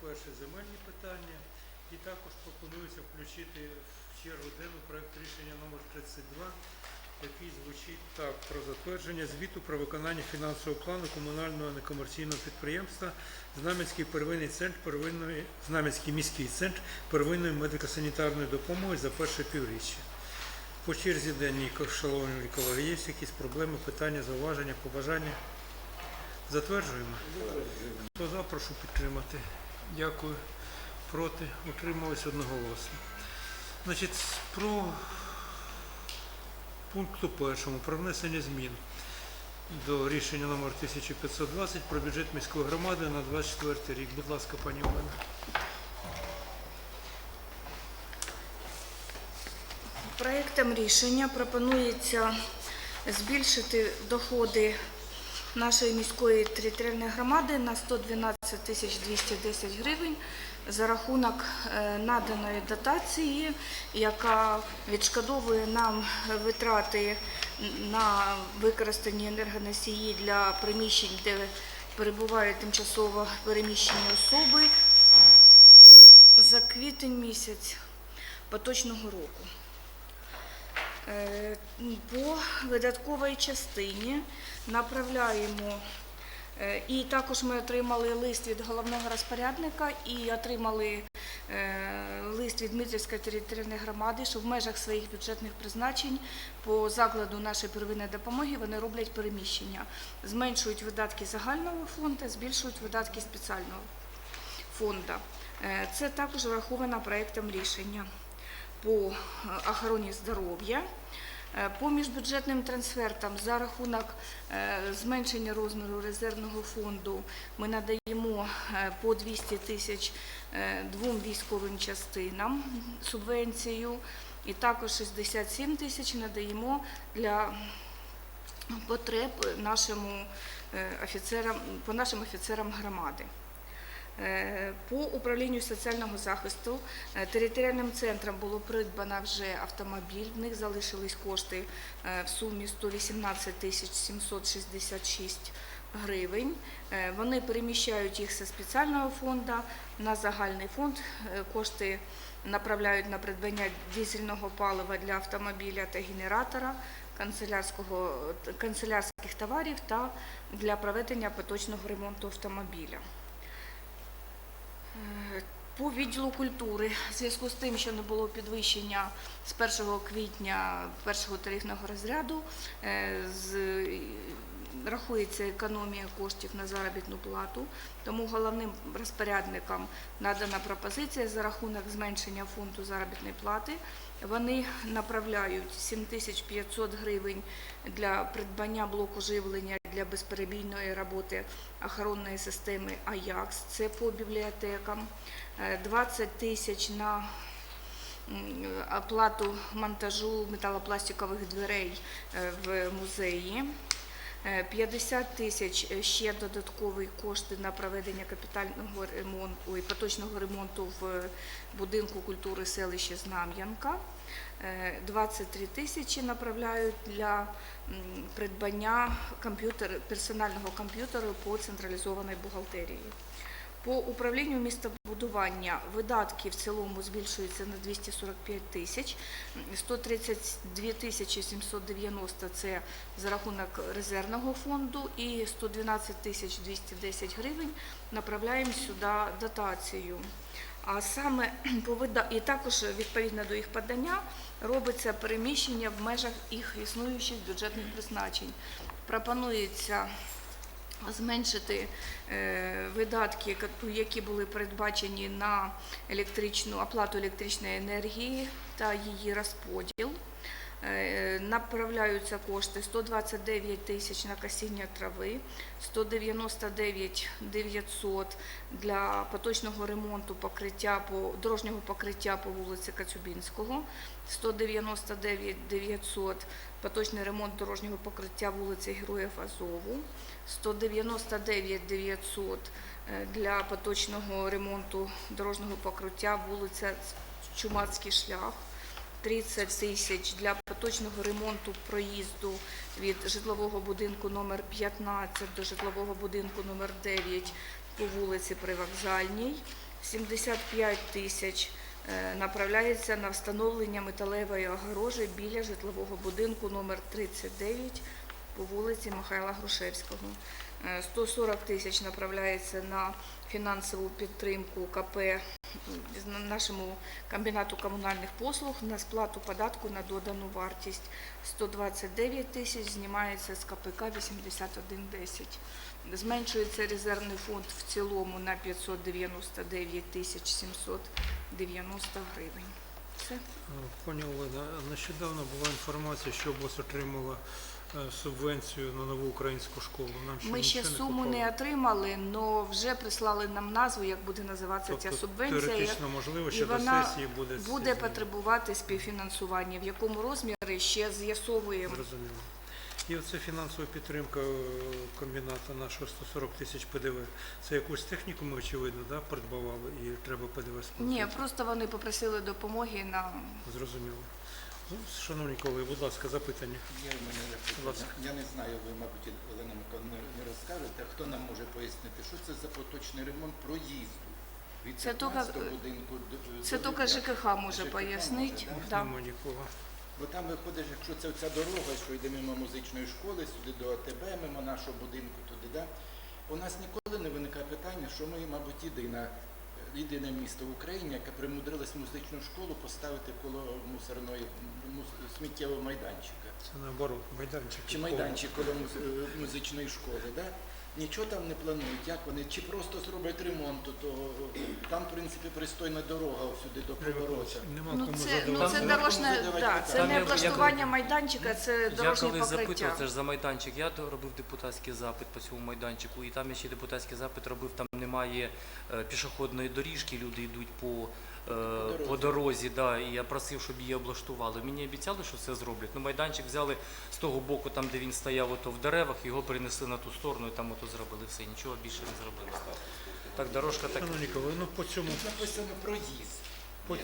31 земельні питання. І також пропонується включити в чергу денну проект рішення номер 32, який звучить так про затвердження звіту про виконання фінансового плану комунального некомерційного підприємства Знам'янський первинний центр первинної Знам'янський міський центр первинної медико-санітарної допомоги за перше півріччя. По черзі денній, шановні колеги, є якісь проблеми, питання, зауваження, побажання? Затверджуємо. Хто за, прошу підтримати. Дякую. Проти. Утримались одноголосно. Значить, про пункту першому про внесення змін до рішення номер 1520 про бюджет міської громади на 24 рік. Будь ласка, пані Олена. Проектом рішення пропонується збільшити доходи нашої міської територіальної громади на 112 тисяч 210 гривень за рахунок е, наданої дотації, яка відшкодовує нам витрати на використані енергоносії для приміщень, де перебувають тимчасово переміщені особи за квітень місяць поточного року. Е, По видатковій частині направляємо, і також ми отримали лист від головного розпорядника і отримали е, лист від Дмитрівської територіальної громади, що в межах своїх бюджетних призначень по закладу нашої первинної допомоги вони роблять переміщення, зменшують видатки загального фонду, збільшують видатки спеціального фонду. Е, Це також враховано проектом рішення по е, охороні здоров'я. Е, По міжбюджетним трансфертам за рахунок е, зменшення розміру резервного фонду ми надаємо е, по 200 тисяч двом військовим частинам субвенцію і також 67 тисяч надаємо для потреб нашому офіцерам, по нашим офіцерам громади. Е, По управлінню соціального захисту е, територіальним центром було придбано вже автомобіль. В них залишились кошти е, в сумі 118 тисяч 766 гривень. Вони переміщають їх зі спеціального фонду на загальний фонд. Кошти направляють на придбання дизельного палива для автомобіля та генератора, канцелярських товарів та для проведення поточного ремонту автомобіля. По відділу культури, в зв'язку з тим, що не було підвищення з 1 квітня першого тарифного розряду, е, з- рахується економія коштів на заробітну плату, тому головним розпорядникам надана пропозиція за рахунок зменшення фонду заробітної плати. Вони направляють 7500 гривень для придбання блоку живлення для безперебійної роботи охоронної системи АЯКС, це по бібліотекам, Е, 20 тисяч на оплату монтажу металопластикових дверей е, в музеї. Е, 50 тисяч е, ще додаткові кошти на проведення капітального ремонту і поточного ремонту в будинку культури селища Знам'янка. Е, 23 тисячі направляють для придбання персонального комп'ютера по централізованій бухгалтерії. По управлінню містобудування видатки в цілому збільшуються на 245 тисяч, 132 тисячі 790 – це за рахунок резервного фонду і 112 тисяч 210 гривень направляємо сюди дотацію. А саме і також відповідно до їх подання робиться переміщення в межах їх існуючих бюджетних призначень. Пропонується зменшити е, видатки, які були передбачені на електричну оплату електричної енергії та її розподіл. Е, Направляються кошти 129 тисяч на касіння трави, 199 900 для поточного ремонту покриття по дорожнього покриття по вулиці Кацюбінського, 199 900 поточний ремонт дорожнього покриття вулиці Героїв Азову, 199 900 е, для поточного ремонту дорожнього покриття вулиця Чумацький шлях. 30 тисяч для поточного ремонту проїзду від житлового будинку номер 15 до житлового будинку номер 9 по вулиці Привокзальній. 75 тисяч е, направляється на встановлення металевої огорожі біля житлового будинку номер 39 по вулиці Михайла Грушевського. Е, 140 тисяч направляється на фінансову підтримку КП нашому комбінату комунальних послуг на сплату податку на додану вартість. 129 тисяч знімається з КПК 8110. Зменшується резервний фонд в цілому на 599 тисяч 790 гривень. Все. Пані Олена, нещодавно була інформація, що область отримала субвенцію на нову українську школу. Нам ще Ми ще нічого суму попало. не отримали, але вже прислали нам назву, як буде називатися ця Тобто, субвенція. Теоретично можливо, і що до вона сесії буде буде зміни. потребувати співфінансування. В якому розмірі ще з'ясовуємо. Зрозуміло. І оце фінансова підтримка е, комбіната нашого 140 тисяч ПДВ. Це якусь техніку ми, очевидно, да, придбавали і треба ПДВ сплатити? Ні, просто вони попросили допомоги на Зрозуміло. Ну, шановні колеги, будь ласка, запитання. Є в мене запитання. Я не знаю, ви, мабуть, Олена Миколаївна, не- розкажете. Хто нам може пояснити, що це за поточний ремонт проїзду? Від Це 15 тільки- будинку до це до тільки Луб'я? ЖКХ може ЖКХ пояснити. може, Да. Нема нікого. Бо там виходить, якщо це ця дорога, що йде мимо музичної школи, сюди до АТБ, мимо нашого будинку, туди, да? у нас ніколи не виникає питання, що ми, мабуть, єдина, єдине місто в Україні, яке примудрилось музичну школу поставити коло мусорної мус- сміттєвого майданчика. Це наоборот, майданчик. Чи майданчик коло е, музичної школи, да? Нічого там не планують, як вони, чи просто зроблять ремонт, то там, в принципі, пристойна дорога сюди до поворота. Ну це, ну, це дорожне, да, це не я- облаштування майданчика, це Я дорожнє колись запитував, це ж за майданчик. Я робив депутатський запит по цьому майданчику, і там я ще депутатський запит робив, там немає е, пішохідної доріжки, люди йдуть по, е, дорозі. по дорозі, да, і я просив, щоб її облаштували. Мені обіцяли, що це зроблять. Ну, майданчик взяли з того боку, там, де він стояв ото в деревах, його перенесли на ту сторону і там ото зробили все. Нічого більше не зробили. Так, дорожка так. Шановні колеги, ну по цьому, Тут написано проїзд. по,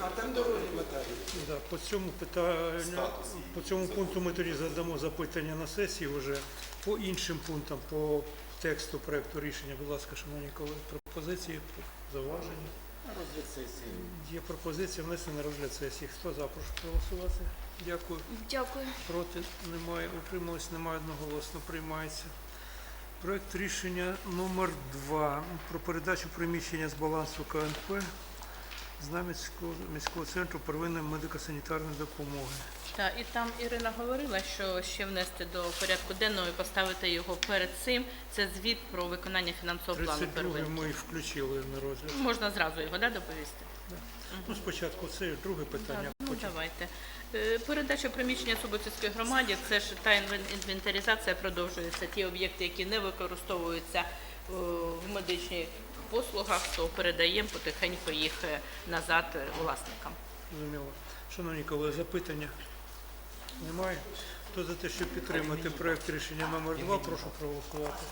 А там дороги мотають. да, по цьому питанню, по цьому пункту ми тоді задамо запитання на сесії вже по іншим пунктам, по тексту проекту рішення. Будь ласка, шановні колеги, пропозиції, зауваження. Розгляд сесії. Є пропозиція внесена на розгляд сесії. Хто за, прошу проголосувати. Дякую. Дякую. Проти немає, утрималось немає одноголосно, приймається. Проект рішення номер 2 про передачу приміщення з балансу КНП Знам'янського міського центру первинної медико-санітарної допомоги. Так, і там Ірина говорила, що ще внести до порядку денного і поставити його перед цим. Це звіт про виконання фінансового плану 32 первинки. ми включили на розгляд. Можна зразу його да, доповісти? Ну, спочатку це друге питання, Так, ну потім давайте. Е, Передача приміщення Суботівської громаді це ж та інвен- інвентаризація продовжується. Ті об'єкти, які не використовуються е, в медичних послугах, то передаємо потихеньку їх е, назад е, власникам. зрозуміло. Шановні колеги, запитання немає. Хто за те, щоб підтримати проект рішення номер 2, прошу проголосувати.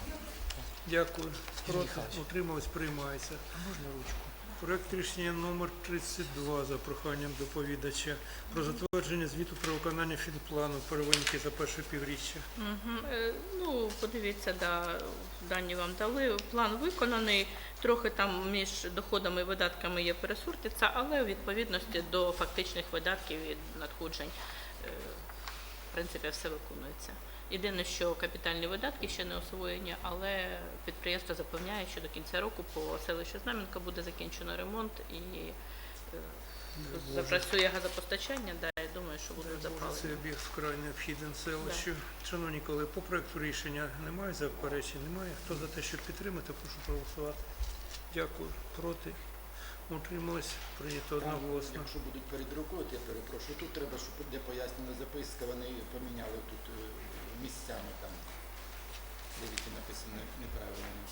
Дякую. Проти утримались, приймається. Можна ручку. Проект рішення номер 32 за проханням доповідача про затвердження звіту про виконання фінплану первинки за перше півріччя. Е, Ну, подивіться, да, дані вам дали. План виконаний. Трохи там між доходами і видатками є пересортиця, але у відповідності до фактичних видатків і надходжень, е, принципі, все виконується. Єдине, що капітальні видатки ще не освоєні, але підприємство запевняє, що до кінця року по селищу Знам'янка буде закінчено ремонт і е, запрацює газопостачання. Да, я думаю, що будуть Боже, запалені. Цей об'єкт вкрай необхідний селищу. Шановні колеги, по проекту рішення немає заперечень? Немає. Хто за те, щоб підтримати, прошу проголосувати. Дякую. Проти? Утримались? Прийнято Там, одноголосно. якщо будуть перед рукою, я перепрошую. Тут треба, щоб де пояснена записка, вони поміняли тут е, місцями там. Дивіться, написано неправильно.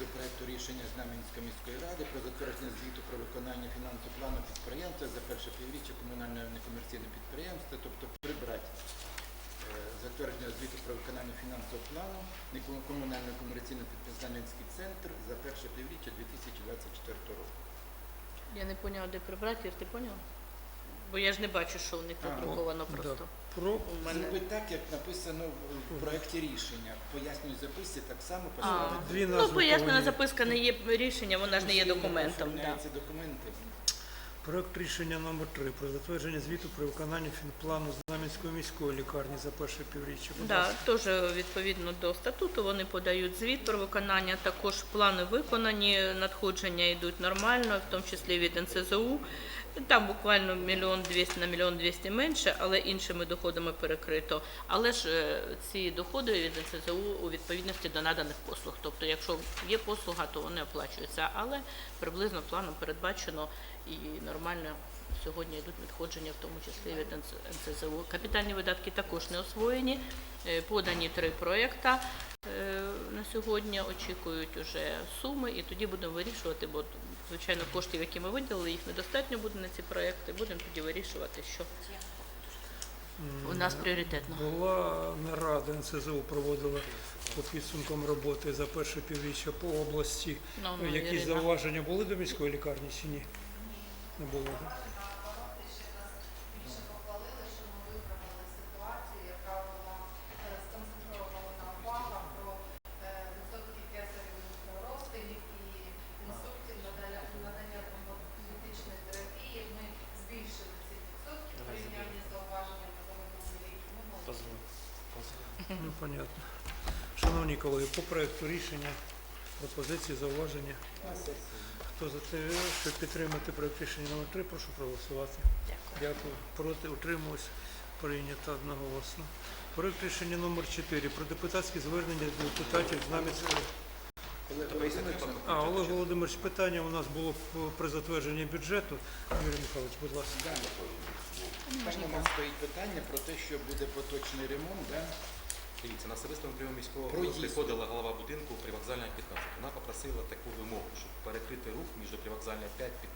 До проекту рішення Знам'янської міської ради про затвердження звіту про виконання фінансового плану підприємства за перше півріччя комунального некомерційного підприємства, тобто прибрати затвердження звіту про виконання фінансового плану комунального комерційного підприємства центр за перше півріччя 2024 року. Я не поняла, де прибрати, Ір, ти поняла? Бо я ж не бачу, що у них А, надруковано да. просто. Про У мене Зроби так, як написано в- в проєкті рішення. Пояснюю записці так само а. Дві ну назви пояснена повинні. записка не є рішення, вона ж не є документом. Да. Оформляються документи. Проект рішення номер 3 про затвердження звіту про виконання фінплану Знам'янської міської лікарні за перше півріччя. Будь Да, теж відповідно до статуту вони подають звіт про виконання. Також плани виконані, надходження йдуть нормально, в тому числі від НСЗУ. Там буквально мільйон двісті на мільйон двісті менше, але іншими доходами перекрито. Але ж е, ці доходи від НСЗУ у відповідності до наданих послуг. Тобто, якщо є послуга, то вони оплачуються. Але приблизно планом передбачено і нормально сьогодні йдуть надходження, в тому числі від НСЗУ. Капітальні видатки також не освоєні. Е, Подані три проекти е, на сьогодні. Очікують уже суми, і тоді будемо вирішувати, бо звичайно коштів, які ми виділили, їх недостатньо буде на ці проекти. Будемо тоді вирішувати, що у нас пріоритетно. Була нарада НСЗУ проводила по підсумкам роботи за перше півріччя по області. Ну, ну, Якісь зауваження були до міської лікарні чи ні? Не було. Ну, понятно. Шановні колеги, по проекту рішення, пропозиції, зауваження. Хто за те, щоб підтримати проект рішення номер 3, прошу проголосувати. Дякую. Дякую. Проти утримуюсь. Прийнято одноголосно. Проект рішення номер 4 про депутатські звернення депутатів. Олег Володимирович, А, Олег Володимирович, питання у нас було при затвердженні бюджету. Юрій Михайлович, будь ласка. Там у нас стоїть питання про те, що буде поточний ремонт, да? Дивіться, на особистому прийомі міського Проїзд. приходила голова будинку привокзальна 15. Вона попросила таку вимогу, щоб перекрити рух між привокзальною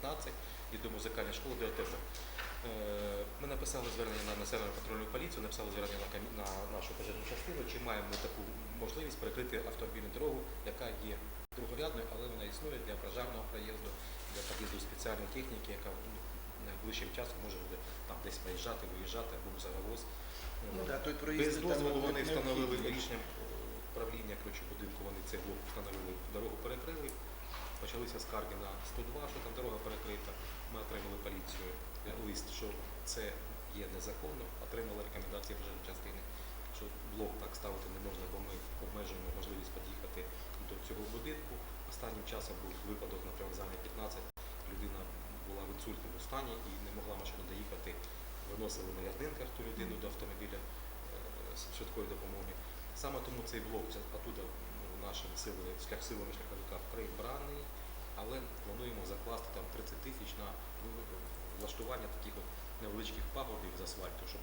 5-15 і до музикальної школи до ОТБ. Е, Ми написали звернення на населену патрульну поліцію, написали звернення на, комі- на нашу пожежну частину, чи маємо ми таку можливість перекрити автомобільну дорогу, яка є другорядною, але вона існує для пожежного проїзду, для під'їзду спеціальної техніки, яка ну, найближчим часом може буде там десь проїжджати, виїжджати або завоз. Ну, да, той Без там дозволу вони необхідний. встановили рішенням е, правління коротше, будинку, вони цей блок встановили, дорогу перекрили. Почалися скарги на 102, що там дорога перекрита. Ми отримали поліцію е, лист, що це є незаконно, отримали рекомендації пожежної частини, що блок так ставити не можна, бо ми обмежуємо можливість під'їхати до цього будинку. Останнім часом був випадок на привокзальній 15. Людина була в інсультному стані і не могла машина доїхати. Виносили на Ярдинках ту людину до автомобіля е, швидкої допомоги. Саме тому цей блок за- оттуда ну, нашими силами, шлях силами шляховика прибраний, але плануємо закласти там 30 тисяч на влаштування таких от невеличких пагорбів з асфальту, щоб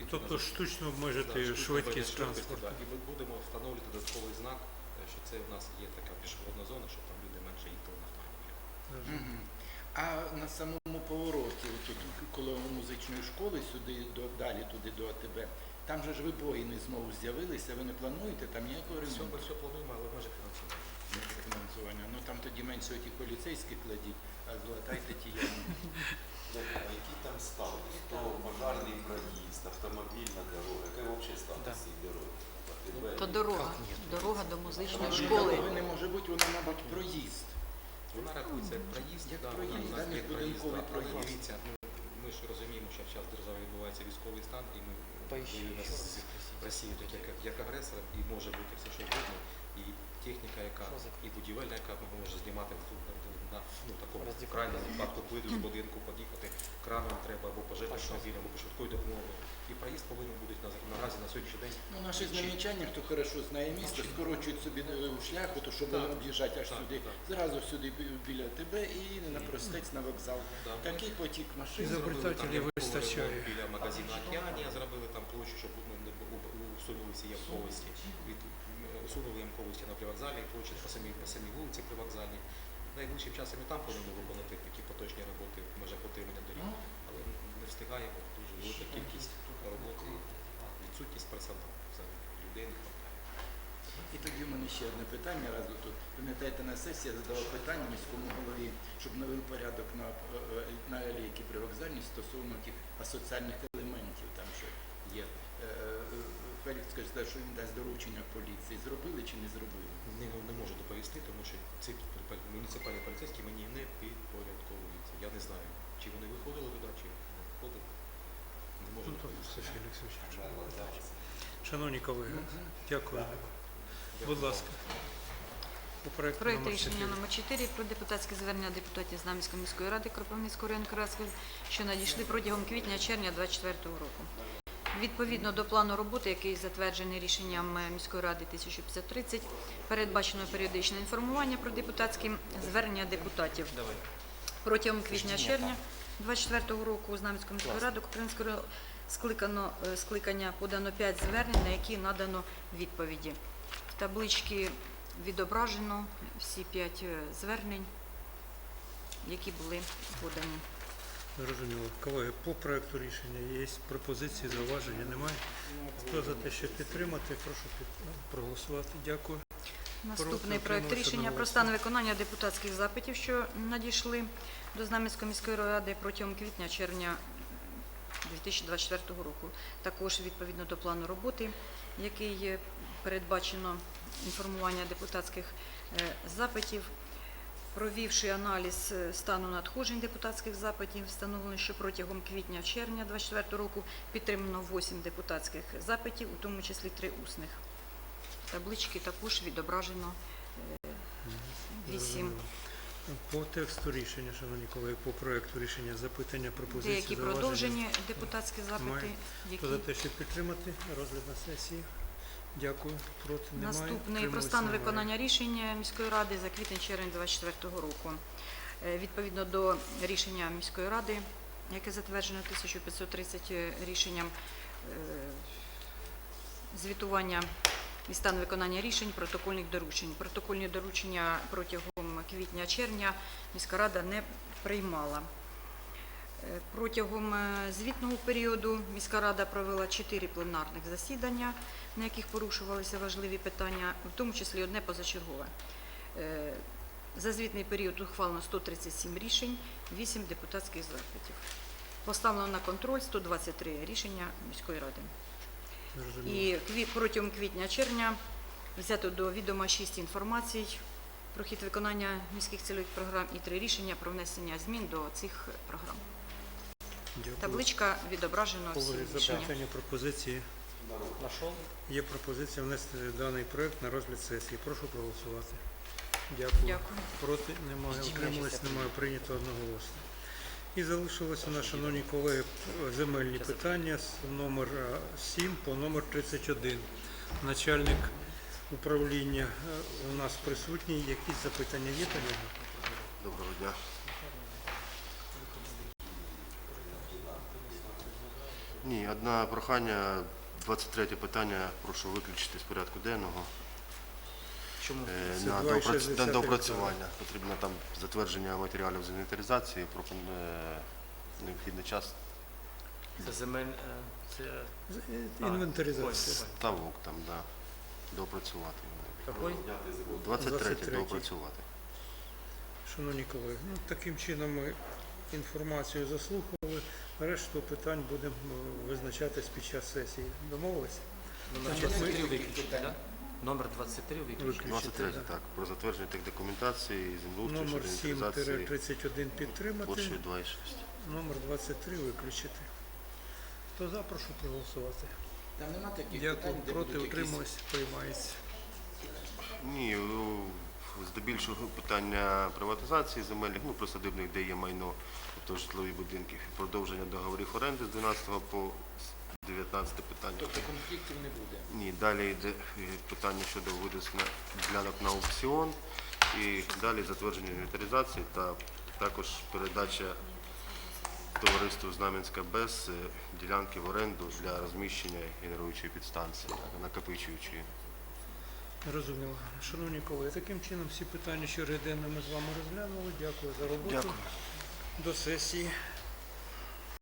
е, Тобто штучно Да, обмежити штучно швидкість транспорту. да. І ми будемо встановлювати додатковий знак, е, що це в нас є така пішохідна зона, щоб там люди менше їхали на автомобілі. А на самому повороті, тут коло музичної школи, сюди до далі туди до АТБ, там же ж вибоїни знову з'явилися. Ви не плануєте там ніякого Все, ремонту? все плануємо, але в межах фінансування. фінансування. Ну там тоді менше тих поліцейських кладіть, а златайте ті ями. А який там стан? То пожарний проїзд, автомобільна дорога, який взагалі стан Да. цієї дороги? То дорога, дорога до музичної Школи школи. не може бути, вона, мабуть, проїзд. Вона рахується як проїзд, Як да, вона у нас є проїзд, да, але проїзд. Дивіться, ну, ми ж розуміємо, що в в державі відбувається військовий стан, і ми воюємо з Росією тут як, як агресор, і може бути все що угодно. І техніка, яка і будівельна, яка може знімати в- на, ну, такому крайньому випадку плиту з будинку, під'їхати краном треба або пожежним автомобілем, або швидкою допомогою. І проїзд повинен бути на, наразі на сьогоднішній день. Ну, наші знамічання, хто хорошо знає місто, скорочують собі е, шлях, то щоб Так. об'їжджати аж Так, сюди, так. зразу сюди біля тебе і на простець на вокзал. Такий потік машин. Ізобретателів вистачає. Біля магазину Океанія зробили там площу, щоб ну, не бу- у- усунули ці ямковості. Від, усунули ямковості на привокзалі, площадь по самій, по самій вулиці привокзальній. Найближчим часом і там повинні виконати такі поточні роботи в межах отримання доріг. Але не встигаємо, дуже велика кількість роботи, відсутність персоналу. Взагалі людей не хватає. І тоді в мене ще одне питання. Раз тут пам'ятаєте на сесії я задавав питання міському голові, щоб навів порядок на, е, на алейки привокзальні стосовно тих асоціальних елементів. Є. Е, е, Фелікс сказав, що він дасть доручення поліції. Зробили чи не зробили? Не, не можу доповісти, тому що ці муніципальні поліцейські мені не підпорядковуються. Я не знаю, чи вони виходили туди, чи не виходили. Не можу Ну, то доповісти. Шановні колеги, дякую. Будь ласка. Номер рішення 4. номер 4 про депутатське звернення депутатів Знам'янської міської ради Кропивницького району Кіровоградської, що надійшли протягом квітня-червня 2024 року. Відповідно до плану роботи, який затверджений рішенням е, міської ради 1530, передбачено періодичне інформування про депутатські звернення депутатів. Протягом квітня-червня 24 року у Знам'янську міську раду Купринського скликано, е, скликання подано 5 звернень, на які надано відповіді. В табличці відображено всі 5 звернень, які були подані. Зрозуміло. Колеги, по проекту рішення є пропозиції, зауваження? Немає? Хто за те, щоб підтримати, прошу під... проголосувати. Дякую. Наступний проект рішення про стан виконання депутатських запитів, що надійшли до Знам'янської міської ради протягом квітня-червня 2024 року. Також відповідно до плану роботи, який передбачено інформування депутатських е, запитів. Провівши аналіз е, стану надходжень депутатських запитів, встановлено, що протягом квітня-червня 2024 року підтримано 8 депутатських запитів, у тому числі 3 усних. Таблички також відображено е, 8. По тексту рішення, шановні колеги, по проекту рішення запитання, пропозиції, Деякі продовжені депутатські запити, Немає. які за те, щоб підтримати розгляд на сесії? Дякую. Проти немає. наступний про стан виконання рішення міської ради за квітень-червень 2024 року. Е, Відповідно до рішення міської ради, яке затверджено 1530 рішенням е, звітування і стан виконання рішень протокольних доручень. Протокольні доручення протягом квітня-червня міська рада не приймала. Протягом е, звітного періоду міська рада провела чотири пленарних засідання, на яких порушувалися важливі питання, в тому числі одне позачергове. Е, За звітний період ухвалено 137 рішень, 8 депутатських запитів. Поставлено на контроль 123 рішення міської ради. І протягом квітня-червня взято до відома шість інформацій про хід виконання міських цільових програм і три рішення про внесення змін до цих програм. Дякую. Табличка всі рішення. запитання, пропозиції. Нашов? Є пропозиція внести даний проект на розгляд сесії. Прошу проголосувати. Дякую. Дякую. Проти немає, утримались немає, прийнято одноголосно. І залишилось у нас, шановні колеги, земельні питання з номер 7 по номер 31. Начальник управління е, у нас присутній. Якісь запитання є по нього? Доброго дня. Ні, одне прохання, 23 питання прошу виключити з порядку денного. Чому? Е, Це На 2,60 доопрац- на доопрацювання. Потрібно там затвердження матеріалів з інвентаризації, пропон- е, необхідний час Це земель. е, Це е, А, Інвентаризація. ставок там, да, доопрацювати. Какой? 23 23. доопрацювати. Шановні колеги, ну, таким чином ми інформацію заслухали. Решту питань будемо е, визначатись під час сесії. Домовилися? Номер Значить, ми- 23 виключити, так? Номер 23 виключити. Виключити. 23, да. так, про затвердження техдокументації, землеустрою Номер щодо 7-31 підтримати, площею 2,6. номер 23 виключити. Хто за, прошу проголосувати. Там нема таких Дякую. питань, де Проти будуть якісь приймається. Ні, ну, здебільшого питання приватизації земельних, ну, присадибних, де є майно, житлові будинки, продовження договорів оренди з 12 по 19 питання. Тобто конфліктів не буде. Ні, далі йде е, питання щодо виданих ділянок на аукціон і далі затвердження інвентаризації та також передача товариству Знам'янська БЕС е, ділянки в оренду для розміщення генеруючої підстанції, накопичуючої. Розуміло. Шановні колеги, таким чином всі питання, що денними ми з вами розглянули. Дякую за роботу. Дякую. До сесії.